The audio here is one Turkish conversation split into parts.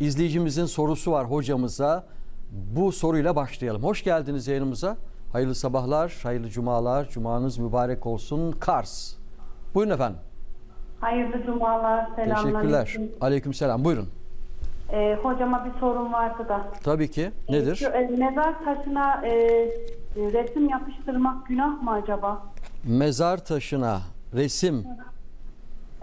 izleyicimizin sorusu var hocamıza. Bu soruyla başlayalım. Hoş geldiniz yayınımıza. Hayırlı sabahlar, hayırlı cumalar. Cumanız mübarek olsun. Kars. Buyurun efendim. Hayırlı cumalar, Teşekkürler. selamünaleyküm. Aleykümselam. Buyurun. Ee, hocama bir sorum vardı da. Tabii ki. Nedir? Şu, e, mezar taşına e, resim yapıştırmak günah mı acaba? Mezar taşına resim.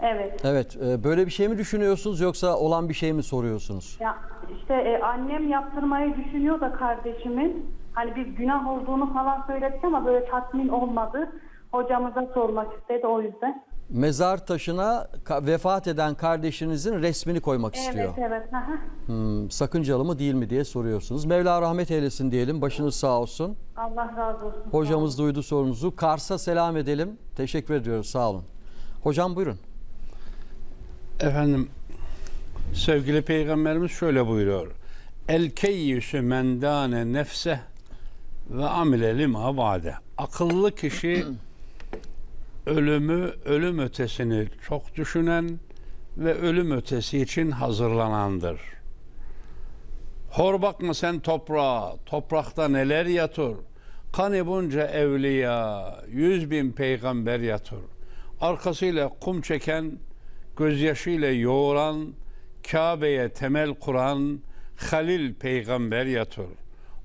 Evet. Evet. e, Böyle bir şey mi düşünüyorsunuz yoksa olan bir şey mi soruyorsunuz? Ya işte e, annem yaptırmayı düşünüyor da kardeşimin. Hani bir günah olduğunu falan söyledi ama böyle tatmin olmadı. Hocamıza sormak istedi o yüzden. Mezar taşına ka- vefat eden kardeşinizin resmini koymak istiyor. Evet evet. Hmm, sakıncalı mı değil mi diye soruyorsunuz. Mevla rahmet eylesin diyelim. Başınız sağ olsun. Allah razı olsun. Hocamız duydu sorunuzu. Kars'a selam edelim. Teşekkür ediyoruz. Sağ olun. Hocam buyurun. Efendim sevgili peygamberimiz şöyle buyuruyor. El keyyüsü mendane nefse ve amile lima bade. Akıllı kişi ölümü, ölüm ötesini çok düşünen ve ölüm ötesi için hazırlanandır. Hor bakma sen toprağa, toprakta neler yatır. Kanı bunca evliya, yüz bin peygamber yatır. Arkasıyla kum çeken, gözyaşıyla yoğuran, Kabe'ye temel kuran Halil peygamber yatır.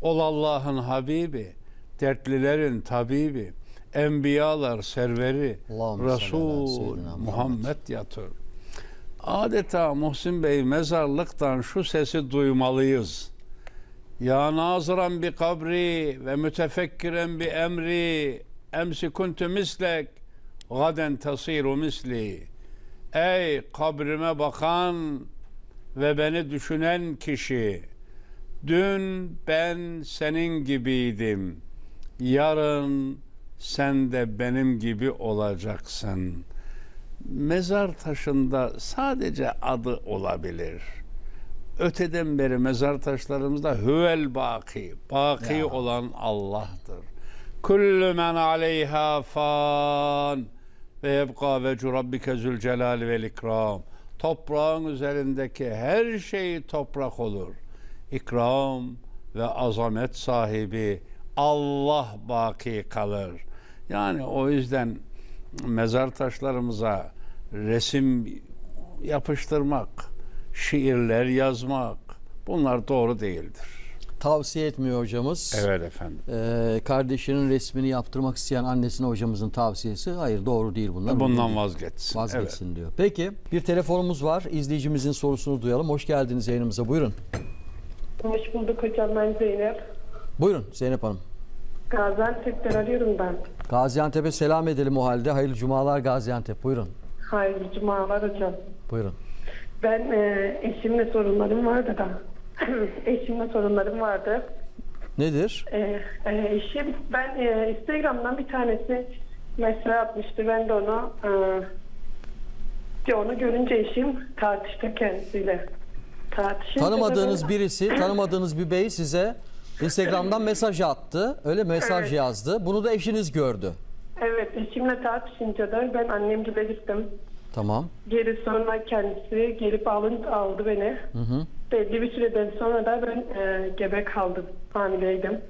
Ol Allah'ın Habibi, dertlilerin tabibi, enbiyalar serveri, ala Resul Muhammed. Muhammed yatır. Adeta Muhsin Bey mezarlıktan şu sesi duymalıyız. Ya naziran bi kabri ve mütefekkiren bi emri emsi kuntu mislek gaden tasiru misli. Ey kabrime bakan ve beni düşünen kişi. Dün ben senin gibiydim. Yarın sen de benim gibi olacaksın. Mezar taşında sadece adı olabilir. Öteden beri mezar taşlarımızda hüvel baki, baki Ya. olan Allah'tır. Kullu men aleyha fan ve yebqa vecu rabbike zülcelal vel ikram. Toprağın üzerindeki her şey toprak olur. İkram ve azamet sahibi Allah baki kalır. Yani o yüzden mezar taşlarımıza resim yapıştırmak, şiirler yazmak bunlar doğru değildir. Tavsiye etmiyor hocamız. Evet efendim. Ee, kardeşinin resmini yaptırmak isteyen annesine hocamızın tavsiyesi hayır doğru değil bunlar. Bundan vazgeçsin. Vazgeçsin diyor. Peki bir telefonumuz var. İzleyicimizin sorusunu duyalım. Hoş geldiniz yayınımıza. Buyurun. Hoş bulduk hocam ben Zeynep. Buyurun Zeynep Hanım. Gaziantep'ten arıyorum ben. Gaziantep'e selam edelim o halde. Hayırlı cumalar Gaziantep. Buyurun. Hayırlı cumalar hocam. Buyurun. Ben e, eşimle sorunlarım vardı da. eşimle sorunlarım vardı. Nedir? E, e, eşim ben e, Instagram'dan bir tanesi mesaj atmıştı. Ben de onu e, onu görünce eşim tartıştı kendisiyle. Tartışınca da Tanımadığınız ben- birisi, tanımadığınız bir bey size Instagram'dan mesaj attı. Öyle mesaj Evet. yazdı. Bunu da eşiniz gördü. Evet eşimle tartışınca da ben annemgile gittim. Tamam. Geri sonra kendisi gelip alın, aldı beni. Hı hı. Belli bir süreden sonra da ben e, gebe kaldım. Hamileydim.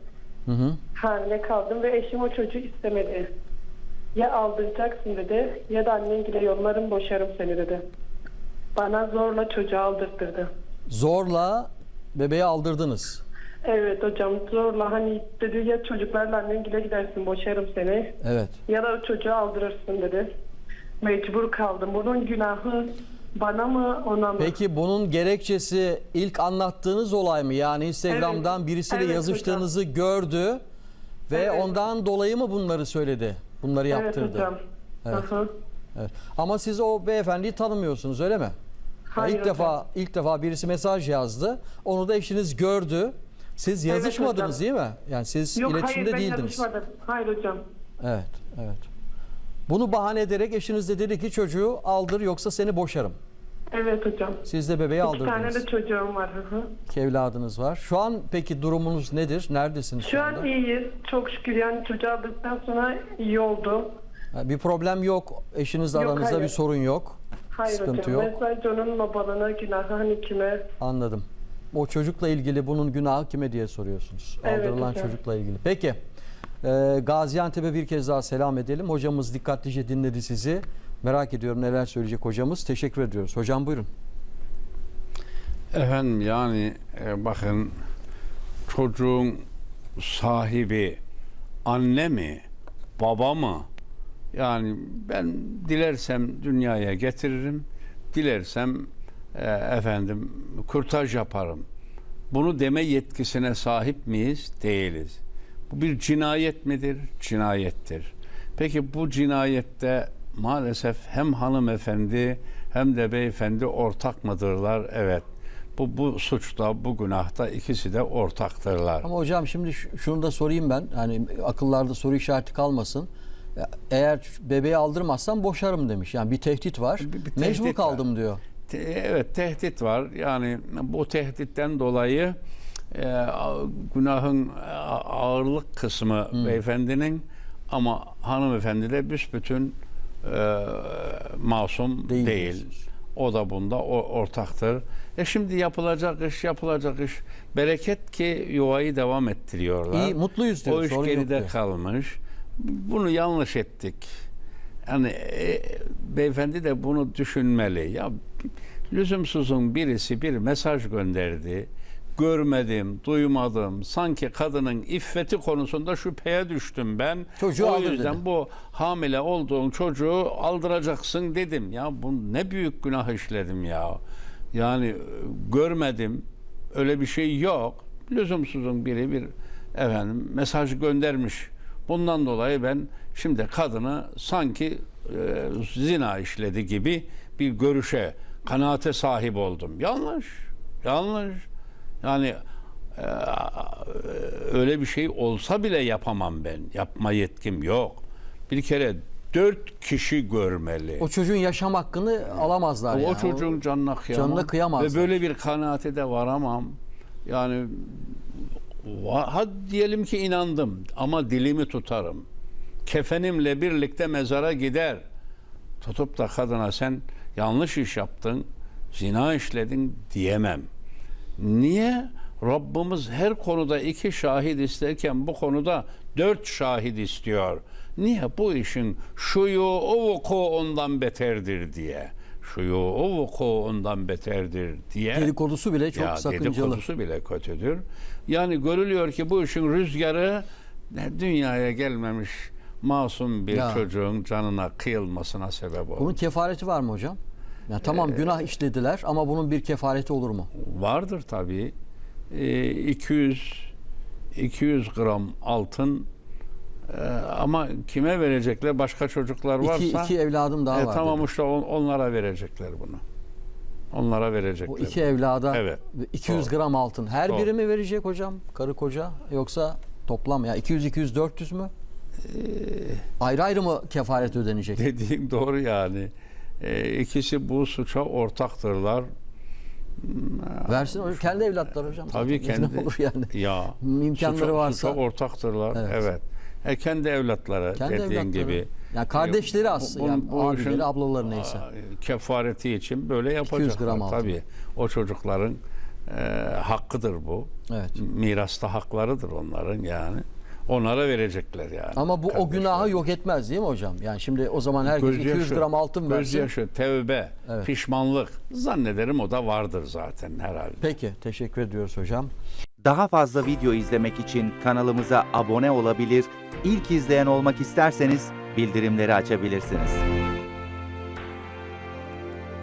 Hı hı. Hamile kaldım ve eşim o çocuğu istemedi. Ya aldıracaksın dedi ya da annenle yollarım boşarım seni dedi. Bana zorla çocuğu aldırttırdı. Zorla bebeği aldırdınız. Evet hocam zorla hani dedi ya çocuklarla annenle gidersin boşarım seni Evet. ya da o çocuğu aldırırsın dedi. Mecbur kaldım. Bunun günahı bana mı ona mı? Peki bunun gerekçesi ilk anlattığınız olay mı? Yani Instagram'dan Evet. birisiyle Evet yazıştığınızı gördü ve Evet. ondan dolayı mı bunları söyledi? Bunları Evet yaptırdı. hocam. Evet. Hı hı. Evet. Ama siz o beyefendiyi tanımıyorsunuz öyle mi? Ya Hayır ilk hocam. defa ilk defa birisi mesaj yazdı. Onu da eşiniz gördü. Siz Evet yazışmadınız hocam. değil mi? Yani siz Yok iletişimde hayır ben değildiniz. yazışmadım. Hayır hocam. Evet, evet. Bunu bahane ederek eşiniz de dedi ki çocuğu aldır yoksa seni boşarım. Evet hocam. Siz de bebeği İki tane aldırdınız. de çocuğum var. Hı hı. İki evladınız var. Şu an peki durumunuz nedir? Neredesiniz şu, Şu anda? an iyiyiz. Çok şükür yani çocuğu aldıktan sonra iyi oldu. Ha, Bir problem yok. Eşinizle Yok, aranızda hayır. bir sorun yok. Hayır Sıkıntı hocam. yok. Sadece onun babalığına günahı hani kime? Anladım. O çocukla ilgili bunun günahı kime diye soruyorsunuz. Evet Aldırılan hocam. çocukla ilgili. Peki. Ee, Gaziantep'e bir kez daha selam edelim. Hocamız dikkatlice dinledi sizi. Merak ediyorum neler söyleyecek hocamız. Teşekkür ediyoruz. Hocam buyurun. Efendim yani e, bakın çocuğun sahibi anne mi baba mı? Yani ben dilersem dünyaya getiririm, dilersem e, efendim kurtaj yaparım. Bunu deme yetkisine sahip miyiz? Değiliz. Bu bir cinayet midir? Cinayettir. Peki bu cinayette maalesef hem hanımefendi hem de beyefendi ortak mıdırlar? Evet. Bu, bu suçta, bu günahta ikisi de ortaktırlar. Ama hocam şimdi şunu da sorayım ben. Hani akıllarda soru işareti kalmasın. Eğer bebeği aldırmazsam boşarım demiş. Yani bir tehdit var. Bir- bir Mecbur tehdit kaldım diyor. Te- Evet tehdit var. Yani bu tehditten dolayı e, a- günahın ağırlık kısmı beyefendinin ama hanımefendi de büsbütün e, masum Değil değil. O da bunda o, ortaktır. E şimdi yapılacak iş yapılacak iş bereket ki yuvayı devam ettiriyorlar. İyi, mutluyuz diyor, O iş geride diyor. kalmış. Bunu yanlış ettik. Yani e, beyefendi de bunu düşünmeli. Ya lüzumsuzun birisi bir mesaj gönderdi. Görmedim, duymadım. Sanki kadının iffeti konusunda şüpheye düştüm ben. Çocuğu o yüzden dedi. bu hamile olduğun çocuğu aldıracaksın dedim. Ya bu ne büyük günah işledim ya. Yani e, görmedim. Öyle bir şey yok. Lüzumsuzun biri bir efendim mesaj göndermiş. Bundan dolayı ben şimdi kadını sanki e, zina işledi gibi bir görüşe, kanaate sahip oldum. Yanlış. Yanlış. Yani e, öyle bir şey olsa bile yapamam ben. Yapma yetkim yok. Bir kere dört kişi görmeli. O çocuğun yaşam hakkını alamazlar O, yani. o çocuğun canına kıyamam. Canına kıyamazlar. Ve böyle bir kanaate de varamam. Yani hadi diyelim ki inandım ama dilimi tutarım. Kefenimle birlikte mezara gider. Tutup da kadına sen yanlış iş yaptın, zina işledin diyemem. Niye? Rabbimiz her konuda iki şahit isterken bu konuda dört şahit istiyor. Niye? Bu işin şuyu o vuku ondan beterdir diye. Şuyu o vuku ondan beterdir diye. Dedikodusu bile çok ya sakıncalı. dedikodusu bile kötüdür. Yani görülüyor ki bu işin rüzgarı dünyaya gelmemiş masum bir Ya. çocuğun canına kıyılmasına sebep olur. Bunun kefareti var mı hocam? Ya tamam Ee, günah işlediler ama bunun bir kefareti olur mu? Vardır tabii. Ee, 200 200 gram altın Ee, ama kime verecekler? Başka çocuklar varsa İki, iki evladım daha e, var. tamam dedi. işte on- onlara verecekler bunu. Onlara verecekler. O iki evlada Evet. 200 Doğru. gram altın. Her Doğru. biri mi verecek hocam? Karı koca yoksa toplam ya 200 200 400 mü? Ee, Ayrı ayrı mı kefaret ödenecek? Dediğin doğru yani. Ee, ikisi bu suça ortaktırlar. Versin hocam. Kendi evlatlar hocam. Tabii Zaten ne kendi olur yani. ya İmkanları suça, varsa. suça ortaktırlar. Evet. Evet. E, kendi evlatları Kendi dediğin evlatları. gibi. Yani kardeşleri aslında. bu- yani bu abileri, işin, ablaları neyse. Kefareti için böyle yapacaklar. gram altın. Tabii. O çocukların e, hakkıdır bu. Evet. Mirasta haklarıdır onların yani. Onlara verecekler yani. Ama bu o kardeşler. günahı yok etmez değil mi hocam? Yani şimdi o zaman herkes Gözyaşı- 200 gram altın versin. Gözyaşı, tevbe, Evet. pişmanlık. Zannederim o da vardır zaten herhalde. Peki teşekkür ediyoruz hocam. Daha fazla video izlemek için kanalımıza abone olabilir, ilk izleyen olmak isterseniz bildirimleri açabilirsiniz.